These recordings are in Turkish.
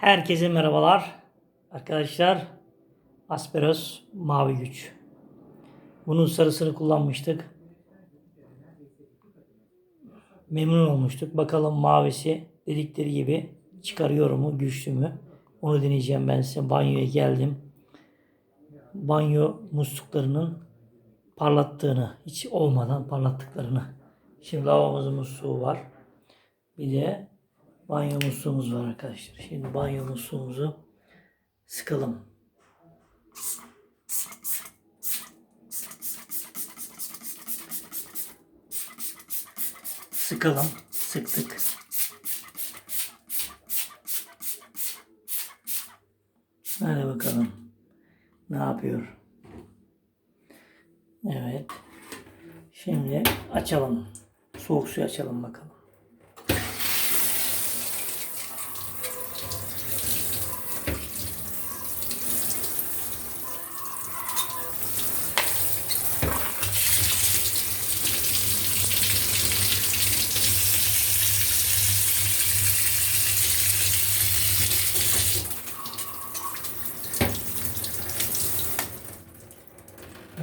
Herkese merhabalar. Arkadaşlar Asperos Mavi Güç. Bunun sarısını kullanmıştık. Memnun olmuştuk. Bakalım mavisi dedikleri gibi çıkarıyor mu, güçlü mü? Onu deneyeceğim ben size. Banyoya geldim. Banyo musluklarının parlattığını, hiç olmadan parlattıklarını. Şimdi lavabomuzun musluğu var. Bir de banyo musluğumuz var arkadaşlar. Şimdi banyo musluğumuzu sıkalım. Sıkalım. Sıktık. Hadi bakalım. Ne yapıyor? Evet. Şimdi açalım. Soğuk suyu açalım bakalım.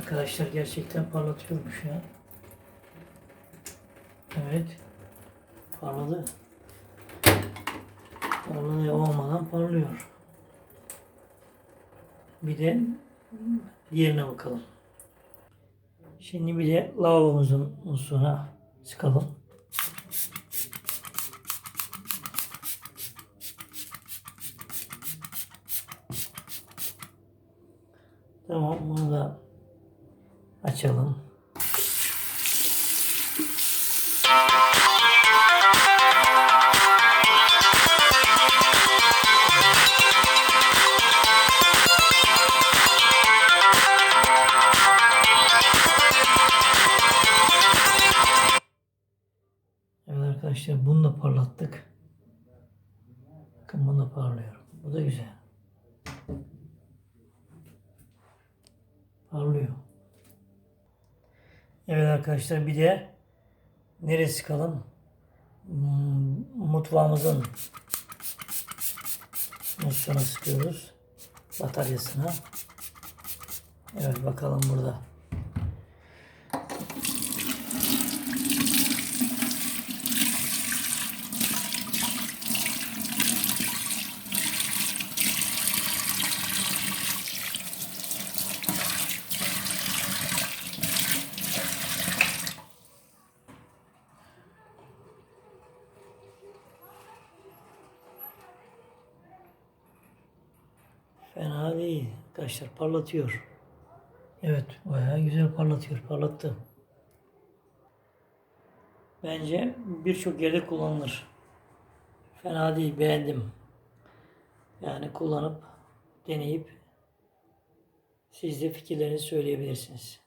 Arkadaşlar gerçekten parlatıyormuş ya. Evet. Parladı. Parladı olmadan parlıyor. Bir de diğerine bakalım. Şimdi bir de lavabomuzun musluğuna sıkalım. Tamam bunu da açalım. Evet arkadaşlar bunu da parlattık. Bakın bunu da parlıyor. Bu da güzel. Parlıyor. Evet arkadaşlar bir de neresi kalın? Hmm, Mutfağımızın musluğuna sıkıyoruz. Bataryasına. Evet bakalım burada. Fena değil. Arkadaşlar parlatıyor. Evet bayağı güzel parlatıyor. Parlattı. Bence birçok yerde kullanılır. Fena değil. Beğendim. Yani kullanıp deneyip siz de fikirlerinizi söyleyebilirsiniz.